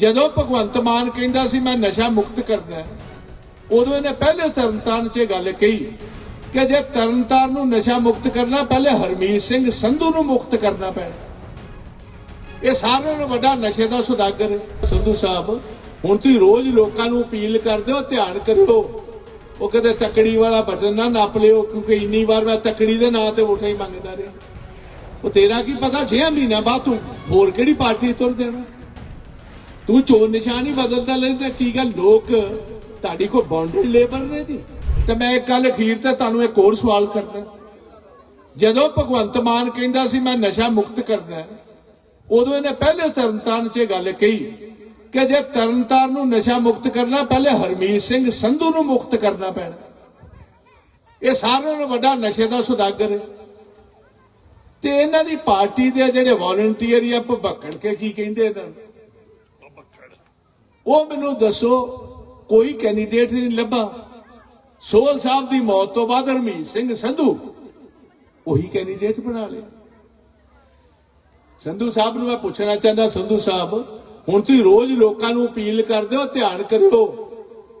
ਜਦੋਂ ਭਗਵੰਤ ਮਾਨ ਕਹਿੰਦਾ ਸੀ, ਮੈਂ ਨਸ਼ਾ ਮੁਕਤ ਕਰਨਾ ਉਦੋਂ ਇਹਨੇ ਪਹਿਲੇ ਤਰਨਤਾਰਨ 'ਚ ਇਹ ਗੱਲ ਕਹੀ ਕਿ ਜੇ ਤਰਨਤਾਰਨ ਨੂੰ ਨਸ਼ਾ ਮੁਕਤ ਕਰਨਾ, ਪਹਿਲੇ ਹਰਮੀਤ ਸਿੰਘ ਸੰਧੂ ਨੂੰ ਮੁਕਤ ਕਰਨਾ ਪੈਣਾ। ਇਹ ਸਾਰਿਆਂ ਨੂੰ ਵੱਡਾ ਨਸ਼ੇ ਦਾ ਸੁਦਾਗਰ ਸੰਧੂ ਸਾਹਿਬ, ਹੁਣ ਤੁਸੀਂ ਰੋਜ਼ ਲੋਕਾਂ ਨੂੰ ਅਪੀਲ ਕਰਦੇ ਹੋ, ਧਿਆਨ ਕਰੋ ਉਹ ਕਦੇ ਤਕੜੀ ਵਾਲਾ ਬਟਨ ਨਾ ਨੱਪ ਲਿਓ, ਕਿਉਂਕਿ ਇੰਨੀ ਵਾਰ ਮੈਂ ਤਕੜੀ ਦੇ ਨਾਂ ਤੇ ਵੋਟਾਂ ਹੀ ਮੰਗਦਾ ਰਿਹਾ। ਉਹ ਤੇਰਾ ਕੀ ਪਤਾ 6 ਮਹੀਨਾ ਬਾਅਦ ਤੂੰ ਹੋਰ ਕਿਹੜੀ ਪਾਰਟੀ ਤੁਰ ਦੇਣਾ ਤੂੰ ਚੋਣ ਨਿਸ਼ਾਨ ਬਦਲਦਾ ਲੈ, ਤਾਂ ਕੀ ਗੱਲ? ਲੋਕ ਤੁਹਾਡੀ ਕੋਈ ਬਾਉਂਡਰੀ ਲੇਬਰ ਨੇ ਦੀ ਤੇ ਮੈਂ ਇੱਕ ਗੱਲ ਅਖੀਰ ਤੇ ਤੁਹਾਨੂੰ ਇੱਕ ਹੋਰ ਸਵਾਲ ਕਰਦਾ। ਜਦੋਂ ਭਗਵੰਤ ਮਾਨ ਕਹਿੰਦਾ ਸੀ, ਮੈਂ ਨਸ਼ਾ ਮੁਕਤ ਕਰਨਾ ਉਦੋਂ ਇਹਨੇ ਪਹਿਲੇ ਤਰਨਤਾਰਨ 'ਚ ਇਹ ਗੱਲ ਕਹੀ ਕਿ ਜੇ ਤਰਨਤਾਰਨ ਨੂੰ ਨਸ਼ਾ ਮੁਕਤ ਕਰਨਾ, ਪਹਿਲੇ ਹਰਮੀਤ ਸਿੰਘ ਸੰਧੂ ਨੂੰ ਮੁਕਤ ਕਰਨਾ ਪੈਣਾ। ਇਹ ਸਾਰਿਆਂ ਨੂੰ ਵੱਡਾ ਨਸ਼ੇ ਦਾ ਸੁਦਾਗਰ ਹੈ। ਤੇ ਇਹਨਾਂ ਦੀ ਪਾਰਟੀ ਦੇ ਜਿਹੜੇ ਵਾਲੰਟੀਅਰ ਜਾਂ ਭਬੱਕੜ ਕੇ ਕੀ ਕਹਿੰਦੇ ਇਹਨਾਂ ਨੂੰ? ਉਹ ਮੈਨੂੰ ਦੱਸੋ, ਕੋਈ ਕੈਂਡੀਡੇਟ ਨਹੀਂ ਲੱਭਾ। ਸੋਲ ਸਾਹਿਬ ਦੀ ਮੌਤ ਤੋਂ ਬਾਅਦ ਹਰਮੀਤ ਸਿੰਘ ਸੰਧੂ ਉਹੀ ਕੈਂਡੀਡੇਟ ਬਣਾ ਲਿਆ ਸੰਧੂ ਸਾਹਿਬ ਨੂੰ ਮੈਂ ਪੁੱਛਣਾ ਚਾਹੁੰਦਾ, ਸੰਧੂ ਸਾਹਿਬ, ਹੁਣ ਤੁਸੀਂ ਰੋਜ਼ ਲੋਕਾਂ ਨੂੰ ਅਪੀਲ ਕਰਦੇ ਹੋ, ਧਿਆਨ ਕਰਿਓ।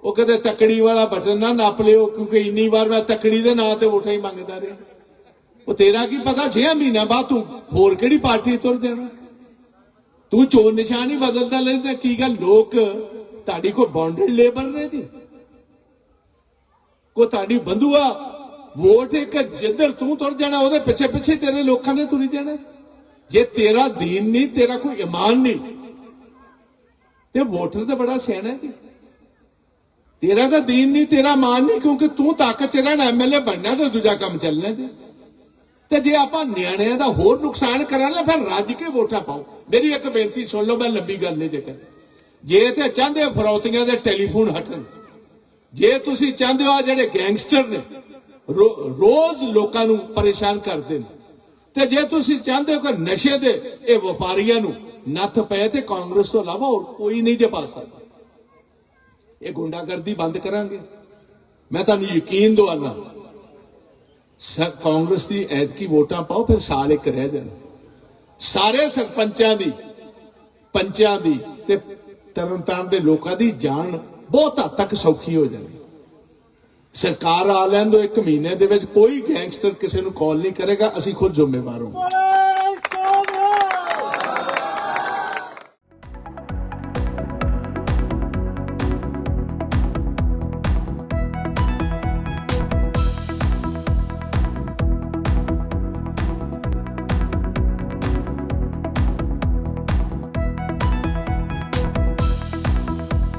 ਉਹ ਕਦੇ ਤਕੜੀ ਵਾਲਾ ਬਟਨ ਨਾ ਨੱਪ ਲਿਓ, ਕਿਉਂਕਿ ਇੰਨੀ ਵਾਰ ਮੈਂ ਤਕੜੀ ਦੇ ਨਾਂ ਤੇ ਵੋਟਾਂ ਹੀ ਮੰਗਦਾ ਰਿਹਾ। ਉਹ ਤੇਰਾ ਕੀ ਪਤਾ 6 ਮਹੀਨਾ ਬਾਅਦ ਤੂੰ ਹੋਰ ਕਿਹੜੀ ਪਾਰਟੀ ਤੁਰ ਜਾਣਾ? ਤੂੰ ਚੋਣ ਨਿਸ਼ਾਨ ਹੀ ਬਦਲਦਾ ਲੈਂਦਾ ਕੀ ਗੱਲ? ਲੋਕ ਤੁਹਾਡੀ ਕੋਈ ਬਾਉਂਡਰੀ ਲੇਬਰ ਨੇ ਜੀ? ਕੋ ਤੁਹਾਡੀ ਬੰਦੂਆ ਵੋਟ ਇੱਕ ਜਿੱਧਰ ਤੂੰ ਤੁਰ ਜਾਣਾ, ਉਹਦੇ ਪਿੱਛੇ ਪਿੱਛੇ ਤੇਰੇ ਲੋਕਾਂ ਨੇ ਤੁਰੀ ਜਾਣਾ ਜੇ। ਤੇਰਾ ਦੀਨ ਨਹੀਂ, ਤੇਰਾ ਕੋਈ ਇਮਾਨ ਨਹੀਂ, ਤੇ ਵੋਟਰ ਤਾਂ ਬੜਾ ਸਿਆਣਾ ਜੀ। ਤੇਰਾ ਤਾਂ ਦੀਨ ਨਹੀਂ, ਤੇਰਾ ਮਾਨ ਨਹੀਂ, ਕਿਉਂਕਿ ਤੂੰ ਤਾਕਤ ਚ ਰਹਿਣਾ ਐਮਐਲਏ ਬਣਨਾ, ਤੇ ਦੂਜਾ ਕੰਮ ਚੱਲਣਾ ਤੇ ਤੇ ਜੇ ਆਪਾਂ ਨਿਆਣਿਆਂ ਦਾ ਹੋਰ ਨੁਕਸਾਨ ਕਰਾਂਗੇ ਫਿਰ ਰੱਜ ਕੇ ਵੋਟਾਂ ਪਾਓ। ਮੇਰੀ ਇੱਕ ਬੇਨਤੀ ਸੁਣ ਲਓ, ਮੈਂ ਲੰਬੀ ਗੱਲ ਨਹੀਂ ਜੇਕਰ। ਜੇ ਤੇ ਚਾਹੁੰਦੇ ਹੋ ਫਰੌਤੀਆਂ ਦੇ ਟੈਲੀਫੋਨ ਹਟਣ, ਜੇ ਤੁਸੀਂ ਚਾਹੁੰਦੇ ਹੋ ਜਿਹੜੇ ਗੈਂਗਸਟਰ ਨੇ ਰੋਜ਼ ਲੋਕਾਂ ਨੂੰ ਪਰੇਸ਼ਾਨ ਕਰਦੇ ਨੇ ਤੇ ਜੇ ਤੁਸੀਂ ਚਾਹੁੰਦੇ ਹੋ ਕਿ ਨਸ਼ੇ ਦੇ ਇਹ ਵਪਾਰੀਆਂ ਨੂੰ ਨੱਥ ਪਏ ਤੇ ਕਾਂਗਰਸ ਤੋਂ ਇਲਾਵਾ ਹੋਰ ਕੋਈ ਨਹੀਂ ਜੇ ਪਾ ਸਕਦਾ। ਇਹ ਗੁੰਡਾਗਰਦੀ ਬੰਦ ਕਰਾਂਗੇ। ਮੈਂ ਤੁਹਾਨੂੰ ਯਕੀਨ ਦਵਾਨਾ ਕਾਂਗਰਸ ਦੀ ਐਤਕੀ ਵੋਟਾਂ ਪਾਓ, ਫਿਰ ਸਾਲ ਇੱਕ ਰਹਿ ਜਾਣ। ਸਾਰੇ ਸਰਪੰਚਾਂ ਦੀ, ਪੰਚਾਂ ਦੀ ਤੇ ਤਰਨਤਾਰਨ ਦੇ ਲੋਕਾਂ ਦੀ ਜਾਨ ਬਹੁਤ ਹੱਦ ਤੱਕ ਸੌਖੀ ਹੋ ਜਾਣੀ। ਸਰਕਾਰ ਆ ਲੈਣ ਦੋ ਇੱਕ ਮਹੀਨੇ ਦੇ ਵਿੱਚ, ਕੋਈ ਗੈਂਗਸਟਰ ਕਿਸੇ ਨੂੰ ਕਾਲ ਨਹੀਂ ਕਰੇਗਾ, ਅਸੀਂ ਖੁਦ ਜ਼ਿੰਮੇਵਾਰ ਹਾਂ